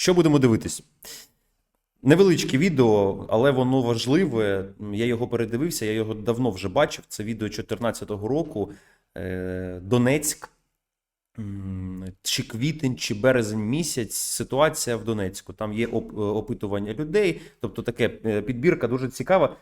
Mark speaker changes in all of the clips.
Speaker 1: Що будемо дивитись? Невеличке відео, але воно важливе. Я його передивився, я його давно вже бачив. Це відео 2014 року. Е, Донецьк. Чи квітень, чи березень місяць ситуація в Донецьку. Там є е, опитування людей, тобто таке е, підбірка дуже цікава.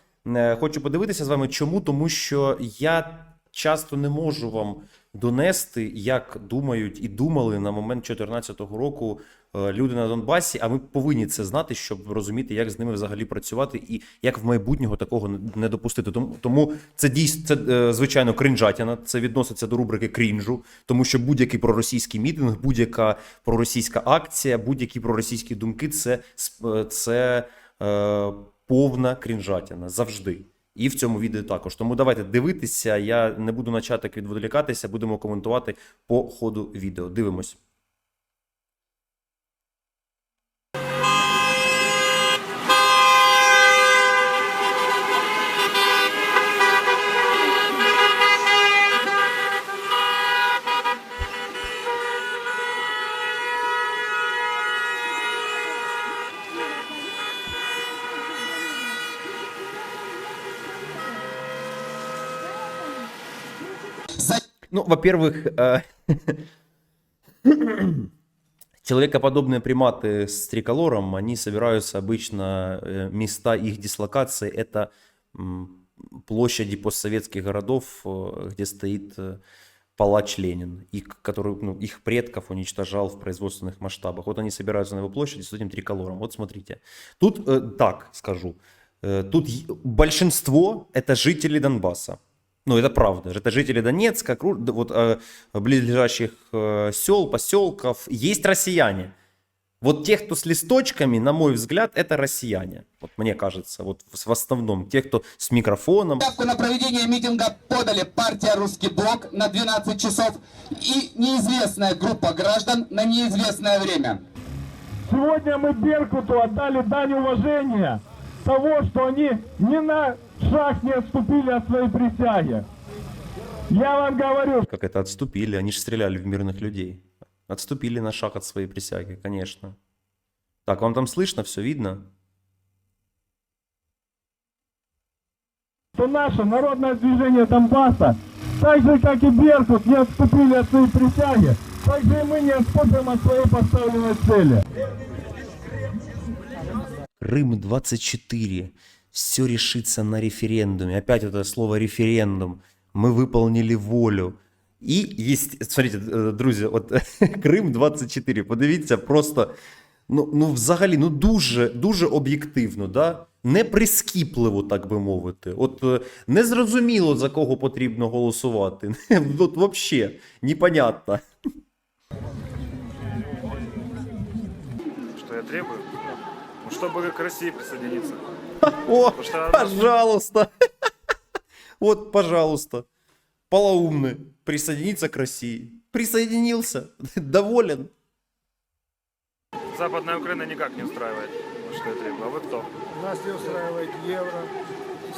Speaker 1: Хочу подивитися з вами, чому? Тому що я часто не можу вам донести, як думають і думали на момент 2014 року люди на Донбасі. А ми повинні це знати, щоб розуміти, як з ними взагалі працювати і як в майбутнього такого не- допустити. Тому, тому це дійсно це е, звичайно кринжатіна. Це відноситься до рубрики крінжу, тому що будь-який проросійський мітинг, будь-яка проросійська акція, будь-які проросійські думки це, е, це е, повна крінжатіна завжди. І в цьому відео також. Тому давайте дивитися. Я не буду на чатик відволікатися, будемо коментувати по ходу відео. Дивимось. Ну, во-первых, э, человекоподобные приматы с триколором, они собираются обычно, э, места их дислокации, это площади постсоветских городов, э, где стоит палач Ленин, и который ну, их предков уничтожал в производственных масштабах. Вот они собираются на его площади с этим триколором. Вот смотрите. Тут, э, так скажу, э, тут большинство это жители Донбасса. Ну, это правда. Это жители Донецка, вот, э, близлежащих э, сел, поселков. Есть россияне. Вот те, кто с листочками, на мой взгляд, это россияне. Вот мне кажется, вот в в основном. Те, кто с микрофоном.
Speaker 2: Заявку на проведение митинга подали партия «Русский блок» на 12 часов и неизвестная группа граждан на неизвестное время.
Speaker 3: Сегодня мы Беркуту отдали дань уважения того, что они ни на шаг не отступили от своей присяги. Я вам говорю,
Speaker 1: Как это отступили? Они же стреляли в мирных людей. Отступили на шаг от своей присяги, конечно. Так, вам там слышно, все видно?
Speaker 3: что наше народное движение Донбасса, так же, как и Беркут, не отступили от своей присяги, так же и мы не отступим от своей поставленной цели.
Speaker 1: Крым 24. Все решится на референдуме. Опять это слово референдум. Мы выполнили волю. І есть, смотрите, е, друзі, от Крим 24. Подивіться, просто ну, ну взагалі, ну дуже, дуже об'єктивно, да? не прискіпливо, так би мовити. От е, не зрозуміло, за кого потрібно голосувати. От взагалі, непонятно.
Speaker 4: Что я требую? Ну, чтобы к России присоединиться.
Speaker 1: О, пожалуйста. Вот, пожалуйста. Полоумный. Присоединиться к России. Присоединился. Доволен.
Speaker 4: Западная Украина никак не устраивает. Что требую. А вы кто?
Speaker 5: Нас не устраивает Евро,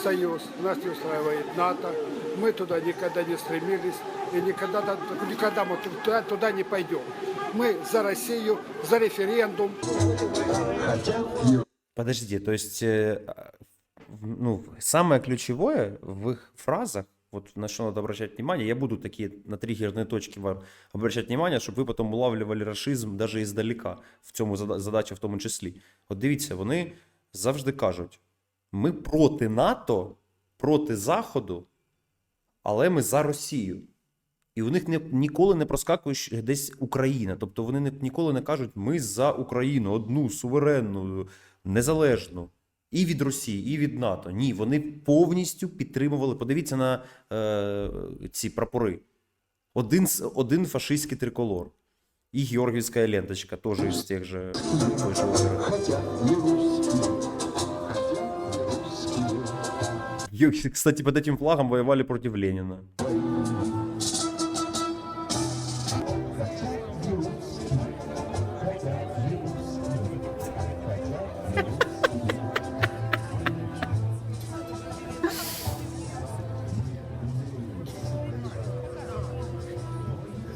Speaker 5: Союз, нас не устраивает НАТО. Мы туда никогда не стремились и никогда, никогда мы туда, туда не пойдем. Мы за Россию, за референдум.
Speaker 1: Подожди, то есть, э, а, в- ну, самое ключевое в их фразах, вот на что надо обращать внимание, я буду такие на триггерные точки вам обращать внимание, чтобы ви потім улавлювали расизм даже іздалека, в цьому зада- задача в тому числі. От дивіться, вони завжди кажуть: ми проти НАТО, проти Заходу, але ми за Росію. І у них не, ніколи не проскакує щ- десь Україна. Тобто вони не, ніколи не кажуть, ми за Україну, одну суверенну, незалежну. І від Росії, і від НАТО. Ні, вони повністю підтримували. Подивіться на е, ці прапори. Один, один фашистський триколор. І Георгіївська ленточка, теж із тих же, Кстати, под этим флагом воевали против Ленина.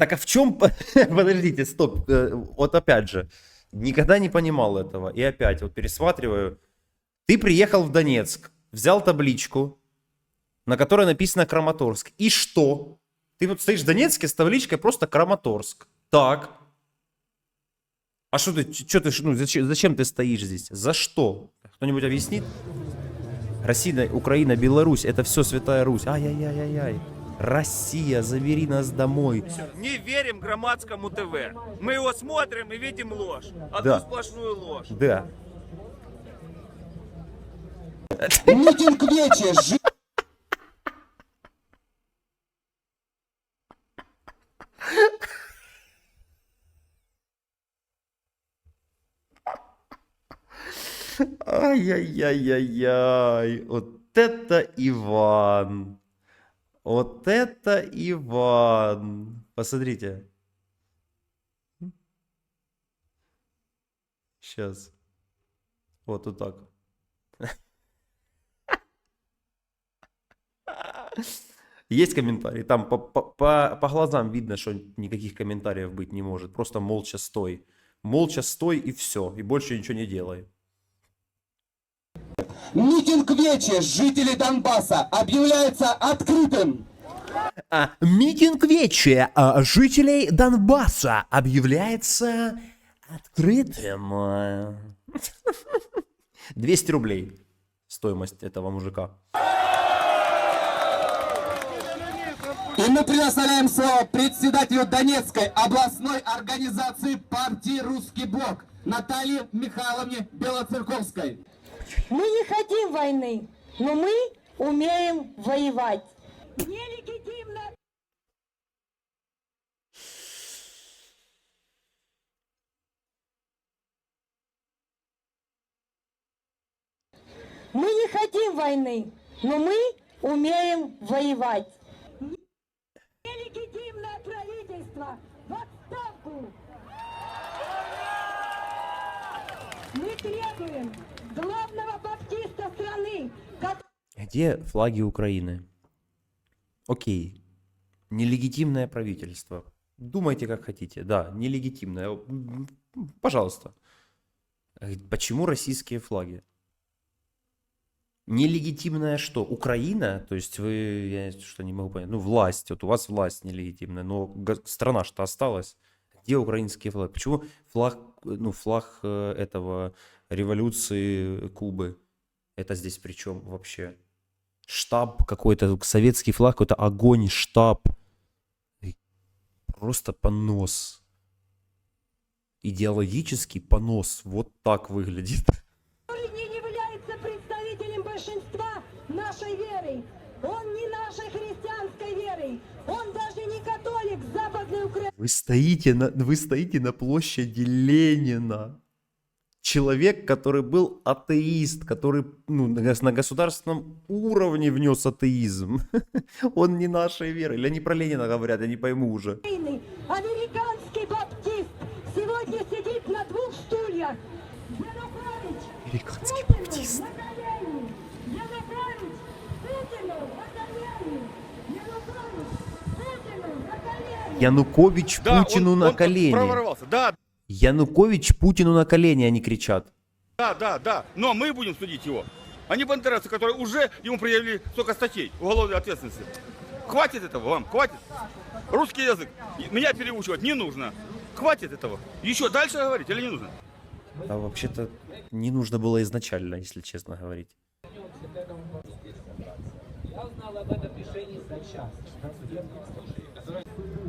Speaker 1: Так а в чем... Подождите, стоп. э, Вот опять же. Никогда не понимал этого. И опять вот пересматриваю. Ты приехал в Донецк, взял табличку, на которой написано Краматорск. И что? Ты вот стоишь в Донецке с табличкой просто Краматорск. Так. А что ты, что ты, ну, зачем, зачем ты стоишь здесь? За что? Кто-нибудь объяснит? Россия, Украина, Беларусь, это все Святая Русь. Ай-яй-яй-яй-яй. Россия, забери нас домой.
Speaker 6: Не верим громадскому ТВ. Мы его смотрим и видим ложь. Одну
Speaker 1: Да.
Speaker 6: сплошную ложь.
Speaker 1: Да.
Speaker 2: Митинг вече. Жи-
Speaker 1: Ай-яй-яй-яй-яй. Вот это Иван. Вот это Иван. Посмотрите. Сейчас. Вот, вот так. Есть комментарий. Там по, по, по, по глазам видно, что никаких комментариев быть не может. Просто молча стой. Молча стой и все. И больше ничего не делай.
Speaker 2: Митинг вече жителей Донбасса объявляется открытым.
Speaker 1: А, митинг вече а, жителей Донбасса объявляется открытым. 200 рублей стоимость этого мужика.
Speaker 2: И мы предоставляем слово председателю Донецкой областной организации партии «Русский блок» Наталье Михайловне Белоцерковской.
Speaker 7: Мы не хотим войны, но мы умеем воевать. Нелегитимно Мы не хотим войны, но мы умеем воевать. Нелегитимное правительство в отставку! Мы требуем главного баптиста страны,
Speaker 1: Где флаги Украины? Окей. Нелегитимное правительство. Думайте, как хотите. Да, нелегитимное. Пожалуйста. Э, Почему российские флаги? Нелегитимная что? Украина? То есть вы, я что не могу понять, ну власть, вот у вас власть нелегитимная, но страна что осталась? Где украинские флаги? Почему флаг, ну флаг э, этого революции Кубы? Это здесь при чем вообще? Штаб какой-то, советский флаг, какой-то огонь, штаб. Просто понос. Идеологический понос. Вот так выглядит.
Speaker 7: не является представителем большинства нашей веры. Он не нашей христианской веры. Он даже не католик Западной Украины.
Speaker 1: Вы стоите на, вы стоите на площади Ленина. Человек, который был атеист, который ну, на гос- на государственном уровне внес атеизм. Он не нашей веры. Или они про Ленина говорят, я не пойму уже.
Speaker 7: Американский баптист сегодня сидит на двух стульях. Янукович
Speaker 1: Американский
Speaker 7: Путину
Speaker 1: баптист.
Speaker 7: на колени. Янукович Путину на колени. Янукович Путину на колени.
Speaker 1: Путину на колени.
Speaker 6: проворовался. Да,
Speaker 1: Янукович Путину на колени, они кричат.
Speaker 6: да, да, да. Но мы будем судить его. А не бандеровцы, которые уже ему предъявили столько статей уголовной ответственности. Хватит этого вам, хватит. Русский язык. Меня переучивать не нужно. Хватит этого. Еще дальше говорить или не нужно?
Speaker 1: А вообще-то не нужно было изначально, если честно говорить.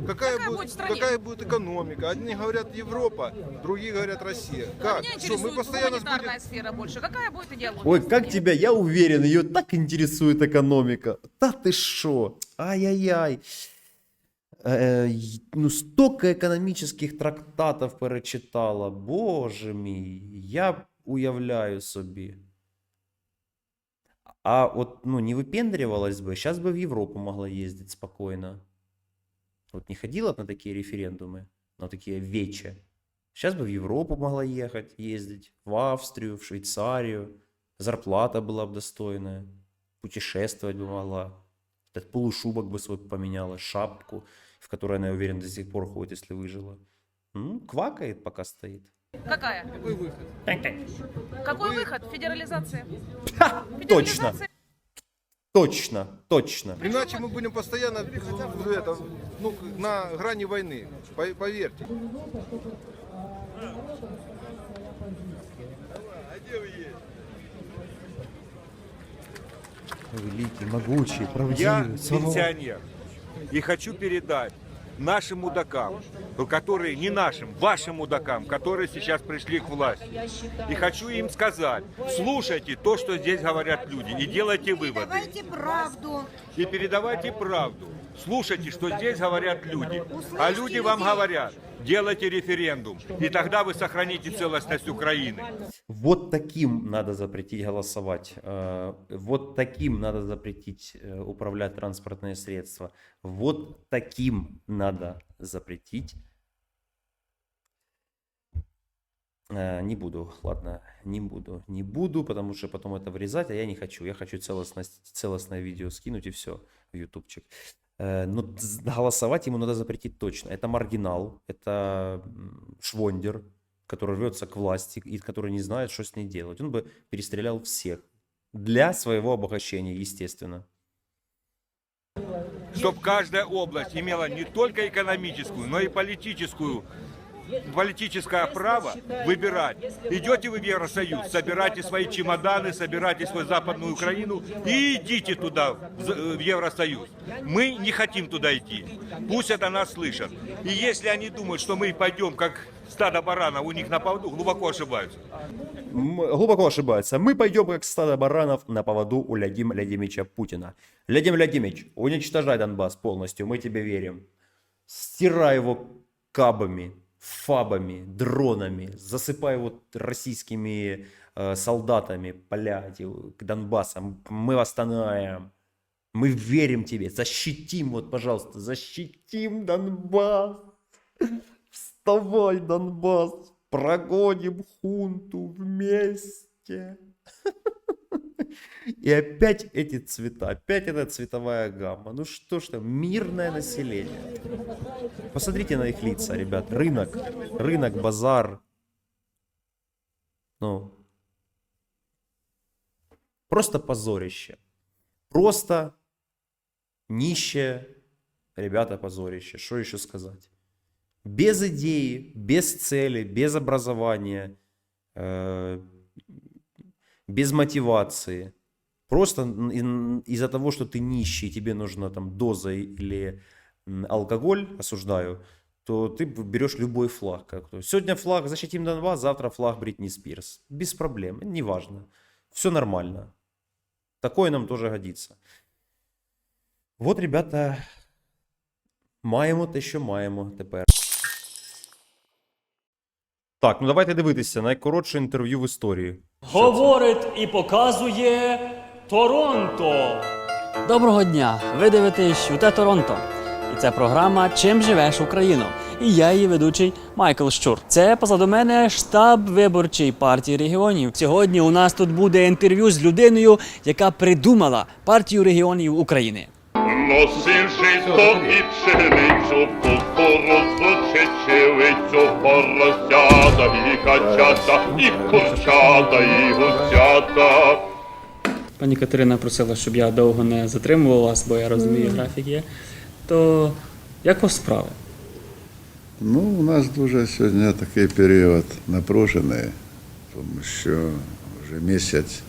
Speaker 8: Какая,
Speaker 9: Какая
Speaker 8: будет,
Speaker 9: будет
Speaker 8: какая будет экономика? Одни говорят Европа, другие говорят Россия. Как?
Speaker 9: Меня
Speaker 8: Что, мы постоянно
Speaker 9: гуманитарная
Speaker 8: будем...
Speaker 9: сфера больше. Какая будет идеология?
Speaker 1: Ой, как тебя, я уверен, ее так интересует экономика. Да ты шо? Ай-яй-яй. Э, й- ну, столько экономических трактатов перечитала. Боже мій, я уявляю собі. А от, ну, не выпендривалась бы, сейчас бы в Европу могла ездить спокойно. Вот не ходила на такие референдумы, на такие вече. Сейчас бы в Европу могла ехать, ездить, в Австрию, в Швейцарию. Зарплата была бы достойная. Путешествовать бы могла. Этот полушубок бы свой поменяла, шапку, в которой она, я уверен, до сих пор ходит, если выжила. Ну, квакает, пока стоит.
Speaker 9: Какая? Какой выход? Федерализация.
Speaker 1: Точно, точно, точно.
Speaker 8: Иначе мы будем постоянно в это, ну, на грани войны, по- поверьте.
Speaker 1: Великий, могучий,
Speaker 10: Я
Speaker 1: правдивый,
Speaker 10: пенсионер и хочу передать нашим мудакам, которые не нашим, вашим мудакам, которые сейчас пришли к власти. И хочу им сказать, слушайте то, что здесь говорят люди, и делайте выводы.
Speaker 7: Давайте правду.
Speaker 10: И передавайте правду. Слушайте, что здесь говорят люди. А люди вам говорят, делайте референдум, и тогда вы сохраните целостность Украины.
Speaker 1: Вот таким надо запретить голосовать. э, Вот таким надо запретить э, управлять транспортные средства. Вот таким надо запретить. Э, Не буду, ладно, не буду, не буду, потому что потом это вырезать, а я не хочу. Я хочу целостность, целостное видео скинуть и все в ютубчик. Э, Но голосовать ему надо запретить точно. Это маргинал, это швондер, который рвется к власти и который не знает, что с ней делать. Он бы перестрелял всех. Для своего обогащения, естественно.
Speaker 10: Чтобы каждая область имела не только экономическую, но и политическую политическое право выбирать. Идете вы в Евросоюз, собирайте свои чемоданы, собирайте свою Западную Украину и идите туда, в Евросоюз. Мы не хотим туда идти. Пусть это нас слышат. И если они думают, что мы пойдем как стадо баранов у них на поводу, глубоко ошибаются.
Speaker 1: Глубоко ошибается. Мы пойдем как стадо баранов на поводу у Лядима Владимировича Путина. Владимир Владимирович, уничтожай Донбасс полностью, мы тебе верим. Стирай его кабами, фабами, дронами, засыпай его российскими э, солдатами, блядь, его к Донбассам. Мы восстановим. Мы верим тебе. Защитим, вот, пожалуйста, защитим Донбасс. Вставай, Донбасс, прогоним хунту вместе. И опять эти цвета, опять эта цветовая гамма. Ну что ж там, мирное население. Посмотрите на их лица, ребят. Рынок, рынок, базар. Ну, просто позорище. Просто нищее, ребята, позорище. Что еще сказать? без идеи, без цели, без образования, э, без мотивации. Просто из-за того, что ты нищий, тебе нужна там доза или алкоголь, осуждаю, то ты берешь любой флаг. Как то. Сегодня флаг «Защитим Донбасс», завтра флаг Бритни Спирс. Без проблем, неважно. Все нормально. Такое нам тоже годится. Вот, ребята, маємо те, що маємо тепер. Так, ну давайте дивитися. Найкоротше інтерв'ю в історії.
Speaker 11: Говорить і показує Торонто.
Speaker 12: Доброго дня! Ви дивитесь ЮТЕ Торонто. І це програма Чим живеш Україно? І я її ведучий Майкл Щур. Це позаду мене штаб виборчої партії регіонів. Сьогодні у нас тут буде інтерв'ю з людиною, яка придумала партію регіонів України.
Speaker 6: Носив жито і пшеницю, кукурудзу, чечевицю, поросята і качата, і курчата, і гусята.
Speaker 12: Пані Катерина просила, щоб я довго не затримував вас, бо я розумію, графік є. То як у вас справи?
Speaker 13: Ну, у нас дуже сьогодні такий період напружений, тому що вже місяць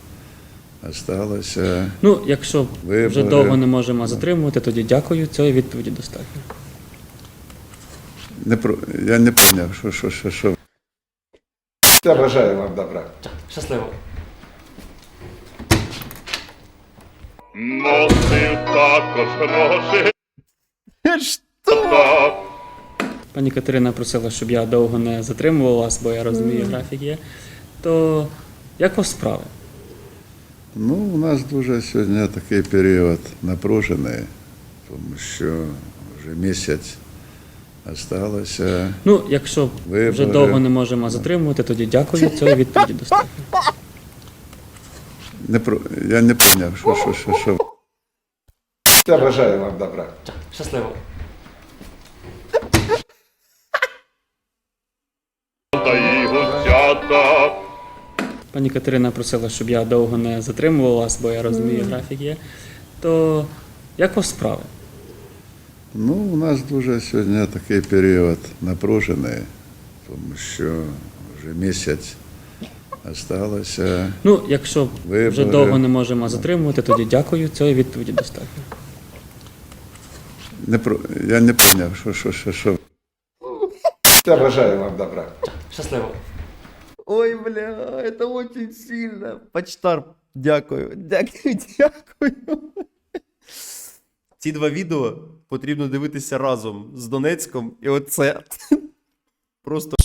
Speaker 13: залишилося.
Speaker 12: Ну, якщо вже довго не можемо затримувати, тоді дякую. Цієї відповіді достатньо.
Speaker 13: Не про... Я не зрозумів, що, що, що, що.
Speaker 8: Я бажаю вам добра.
Speaker 12: Щасливо.
Speaker 6: Носив також гроші.
Speaker 1: Що?
Speaker 12: Пані Катерина просила, щоб я довго не затримував вас, бо я розумію, графік є. То як у вас справи?
Speaker 13: Ну, у нас дуже сьогодні такий період напружений, тому що вже місяць залишилося.
Speaker 12: Ну, якщо вже довго не можемо затримувати, тоді дякую. Цієї відповіді достатньо.
Speaker 13: Не про... Я не зрозумів, що, що, що, що.
Speaker 8: Я бажаю вам добра.
Speaker 12: Щасливо. Пані Катерина просила, щоб я довго не затримував вас, бо я розумію, графік є. То як у вас справи?
Speaker 13: Ну, у нас дуже сьогодні такий період напружений, тому що вже місяць залишилося.
Speaker 12: Ну, якщо вже
Speaker 13: Вибори.
Speaker 12: довго не можемо затримувати, тоді дякую. Цієї відповіді достатньо.
Speaker 13: Не про... Я не поняв, що, що, що, що.
Speaker 8: Я бажаю вам добра.
Speaker 12: Щасливо.
Speaker 1: Ой, бля, это очень сильно. Почтар, дякую. Дякую, дякую. Ці два відео потрібно дивитися разом з Донецьком, і оце просто